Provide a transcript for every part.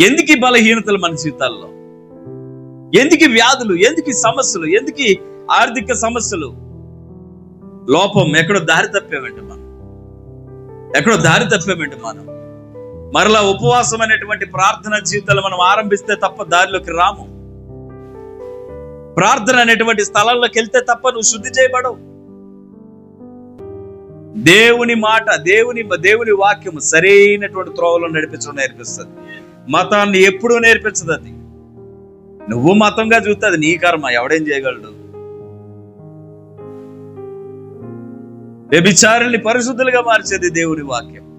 ఎందుకు బలహీనతలు మన జీవితాల్లో? ఎందుకు వ్యాధులు? ఎందుకు సమస్యలు? ఎందుకు ఆర్థిక సమస్యలు? లోపం ఎక్కడో దారి తప్పేమంటే మనం? ఎక్కడో దారి తప్పేమంటే మనం? మరలా ఉపవాసం అనేటువంటి ప్రార్థన జీవితాలు మనం ఆరంభిస్తే తప్ప దారిలోకి రాము. ప్రార్థన అనేటువంటి స్థలాల్లోకి వెళ్తే తప్ప నువ్వు శుద్ధి చేయబడవు. దేవుని మాట దేవుని దేవుని వాక్యము సరైనటువంటి త్రోవలో నడిపించడం నేర్పిస్తుంది. మతాన్ని ఎప్పుడూ నేర్పించదు అది నువ్వు మతంగా చూస్తే అది నీ కర్మ ఎవడేం చేయగలడు? వ్యభిచారుల్ని పరిశుద్ధులుగా మార్చేది దేవుని వాక్యం.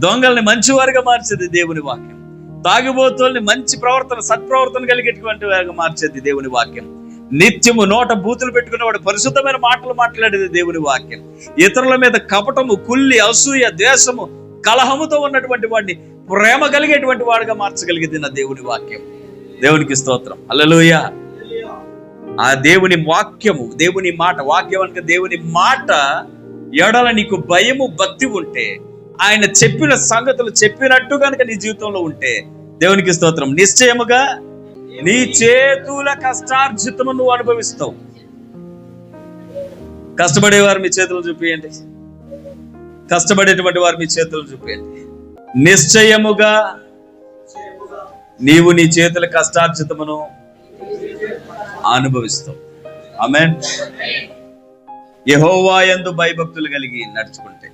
దొంగల్ని మంచివారుగా మార్చేది దేవుని వాక్యం. తాగుబోతుల్ని మంచి ప్రవర్తన సత్ప్రవర్తన కలిగేటువంటి వారిగా మార్చేది దేవుని వాక్యం. నిత్యము నోట బూతులు పెట్టుకునేవాడు పరిశుద్ధమైన మాటలు మాట్లాడేది దేవుని వాక్యం. ఇతరుల మీద కపటము కుల్లి అసూయ ద్వేషము కలహముతో ఉన్నటువంటి వాడిని ప్రేమ కలిగేటువంటి వాడుగా మార్చగలిగింది నా దేవుని వాక్యం. దేవునికి స్తోత్రం. అల్లలోయ ఆ దేవుని వాక్యము దేవుని మాట వాక్యం అనగా దేవుని మాట ఎడల నీకు భయము భక్తి ఉంటే ఆయన చెప్పిన సంగతులు చెప్పినట్టు కనుక నీ జీవితంలో ఉంటే దేవునికి స్తోత్రం. నిశ్చయముగా నీ చేతుల కష్టార్జితము నువ్వు అనుభవిస్తావు. కష్టపడేవారు మీ చేతులు చూపియండి. కష్టపడేటువంటి వారు మీ చేతులు చూపేయండి. నిశ్చయముగా నీవు నీ చేతుల కష్టార్జితమును అనుభవిస్తావు. ఆమెన్. యహోవా ఎందు భయభక్తులు కలిగి నడుచుకుంటే